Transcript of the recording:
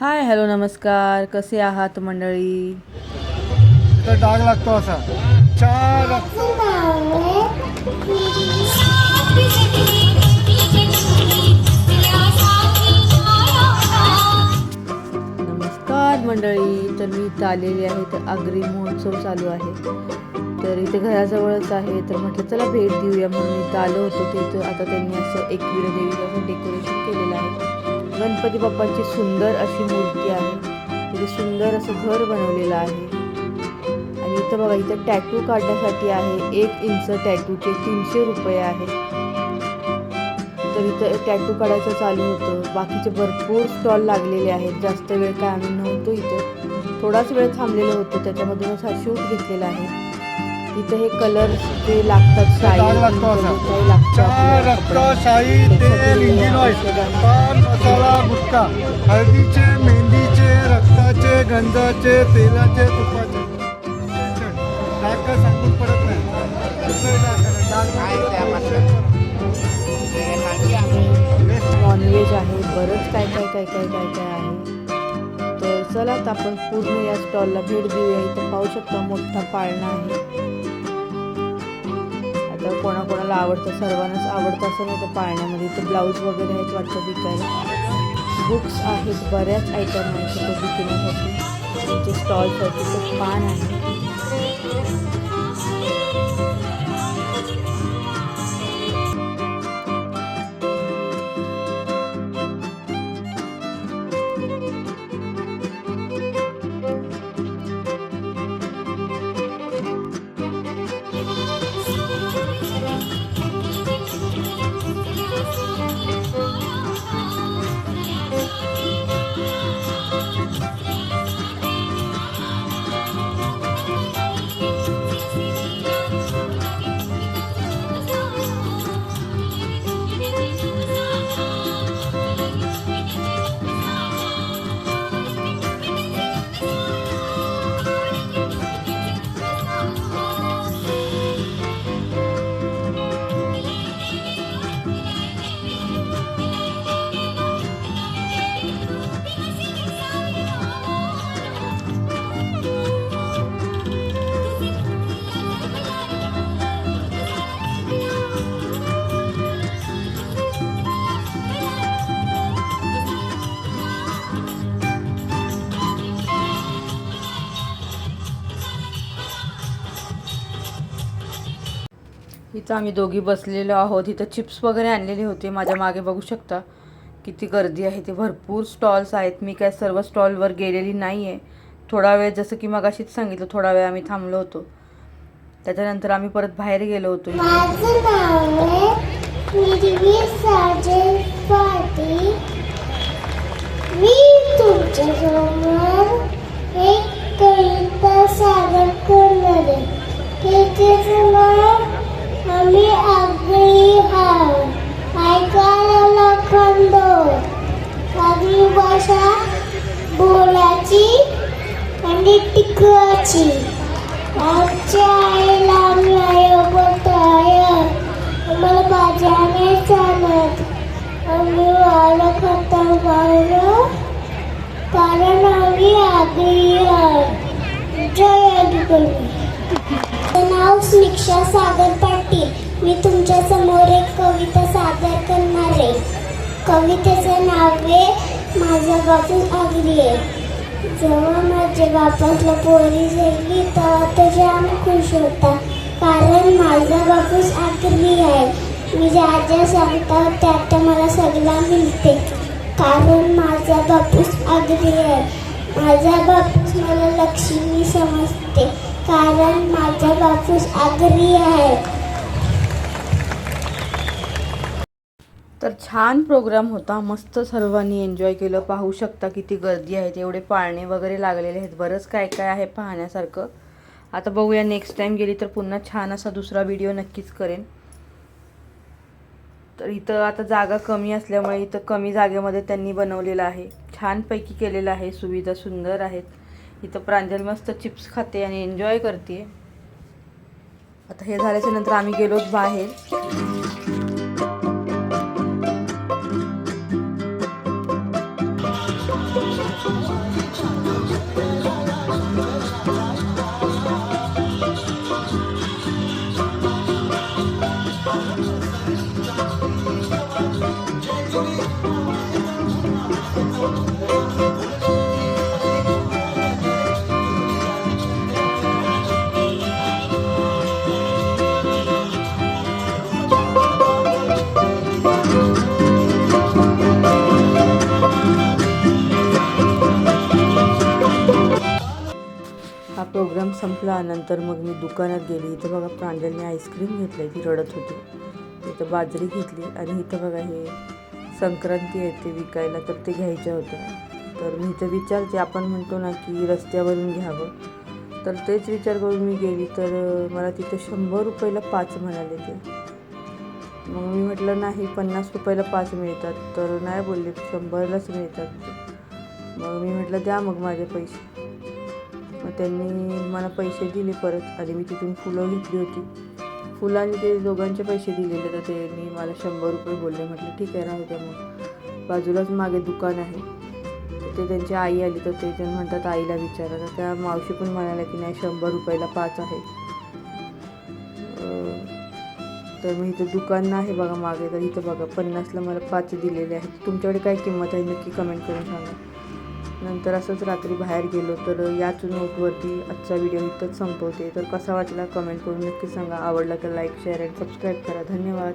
Hi hello नमस्कार. कसे आहात मंडळी? तर डाग लागतो असा. चार नमस्कार मंडळी. तर मी इथं आलेली आहे. तर आगरी महोत्सव चालू आहे. तर इथे घराजवळच आहे. तर म्हटलं चला भेट देऊया म्हणून इथं आलो होतो. तिथं आता त्यांनी असं एकविरा देवीचं असं डेकोरेशन केलेलं आहे. गणपती बाप्पांची सुंदर अशी मूर्ती आहे. तिथे सुंदर असं घर बनवलेलं आहे. आणि इथं बघा इथं टॅटू काढण्यासाठी आहे. एक इंच टॅटूचे तीनशे रुपये आहे. तर इथं टॅटू काढायचं चालू होतं. बाकीचे भरपूर स्टॉल लागलेले आहेत. जास्त वेळ काय आम्ही नव्हतो इथं. थोडाच वेळ थांबलेलो होतो. त्याच्यामधूनच हा शूट घेतलेला आहे. इथं हे कलर जे लागतात शाई काही लागतं चार आपल्या रक्त कपड्यात. शाही तेल इंजिन ऑइल पान मसाला गुटखा. हळदीचे मेहंदीचे रक्ताचे गंधाचे तेलाचे तुपाचे. सांगून पडत नाही. नॉनव्हेज आहे. बरंच काय काय काय काय काय काय आहे. तर चला आता आपण पूर्ण या स्टॉलला भेट देऊया. इथं पाहू शकता मोठा पाळणा आहे. आता कोणाकोणाला आवडतं सर्वांनाच आवडतं असं नाही तर पाळण्यामध्ये. ते ब्लाऊज वगैरे आहेत वाटतं विकायला. बुक्स आहेत बऱ्याच आयटम आहेत तिथं विकण्यासाठी. त्यांचे स्टॉल्स आहेत तिथं पान आहे. इथं आम्ही दोघी बसलेलो आहोत. इथं चिप्स वगैरे आणलेले होते. माझ्या मागे बघू शकता किती गर्दी आहे. ते भरपूर स्टॉल्स आहेत. मी काय सर्व स्टॉलवर गेलेली नाही आहे थोडा वेळ जसं की मगाशीच सांगितलं थोडा वेळ आम्ही थांबलो होतो. त्याच्यानंतर आम्ही परत बाहेर गेलो होतो. माझं मी तुमच्यासमोर एक कविता सादर करणार आहे. आणि टिकवाची आमच्या आईला आम्ही आयो बोलतो आय आम्हाला भाज्याने चालत आम्ही वाळलं खाता वाळलं कारण आम्ही आगळी आहे. जय आदिकवी नाव स्निक्षा सागर पाटील. मी तुमच्यासमोर एक कविता सादर करणार आहे. कवितेचं नाव आहे माझा बापू आहे. जेव्हा माझे बापासला पोरी झाली तेव्हा तो जाम खुश होता. कारण माझा बापूस आगरी आहे. मी ज्या ज्या त्या त्यात मला सगळा मिळते. कारण माझा बापूस आगरी आहे. माझा बापूस मला लक्ष्मी समजते. कारण माझा बापूस आगरी आहे. तर छान प्रोग्राम होता. मस्त सर्वांनी एन्जॉय केलं. पाहू शकता किती गर्दी आहे. एवढे पाळणे वगैरे लागलेले आहेत. बरंच काय काय आहे पाहण्यासारखं. आता बघूया नेक्स्ट टाईम गेली तर पुन्हा छान असा दुसरा व्हिडिओ नक्कीच करेन. तर इथं आता जागा कमी असल्यामुळे इथं कमी जागेमध्ये त्यांनी बनवलेलं आहे. छानपैकी केलेलं आहे. सुविधा सुंदर आहेत. इथं प्रांजल मस्त चिप्स खाते आणि एन्जॉय करते आता हे झाल्याच्यानंतर आम्ही गेलोच बाहेर. प्रोग्राम संपला नंतर मग मी दुकानात गेली. इथं बघा प्रांजलने आईस्क्रीम घेतली ती रडत होती. इथं बाजरी घेतली आणि इथं बघा हे संक्रांती आहे ते विकायला तर ते घ्यायच्या होत्या तर मी इथं विचारते आपण म्हणतो ना की रस्त्यावरून घ्यावं. तर तेच विचार करून मी गेली. तर मला तिथं शंभर रुपयाला पाच म्हणाले ते. मग मी म्हटलं नाही पन्नास रुपयाला पाच मिळतात. तर नाही बोलले शंभरलाच मिळतात. मग मी म्हटलं द्या मग माझे पैसे. मग त्यांनी मला पैसे दिले परत. आणि मी तिथून फुलं घेतली होती. फुलांनी ते दोघांचे पैसे दिलेले तर त्यांनी मला शंभर रुपये बोलले. म्हटलं ठीक आहे राहू द्या मग. बाजूलाच मागे दुकान आहे. ते त्यांची आई आली तर ते म्हणतात आईला विचारा. तर त्या मावशी पण म्हणाल्या की नाही शंभर रुपयाला पाच आहे. तर मी इथं दुकान आहे बघा मागे तर इथं बघा पन्नासला मला पाच दिलेले आहेत. तुमच्याकडे काय किंमत आहे? नक्की कमेंट करून सांगा. नंतर असंच रात्री बाहेर गेलो तर याच नोटवरती आजचा व्हिडिओ इथंच संपवते. तर कसा वाटला कमेंट करून नक्की सांगा. आवडला तर लाईक शेअर आणि सबस्क्राईब करा. धन्यवाद.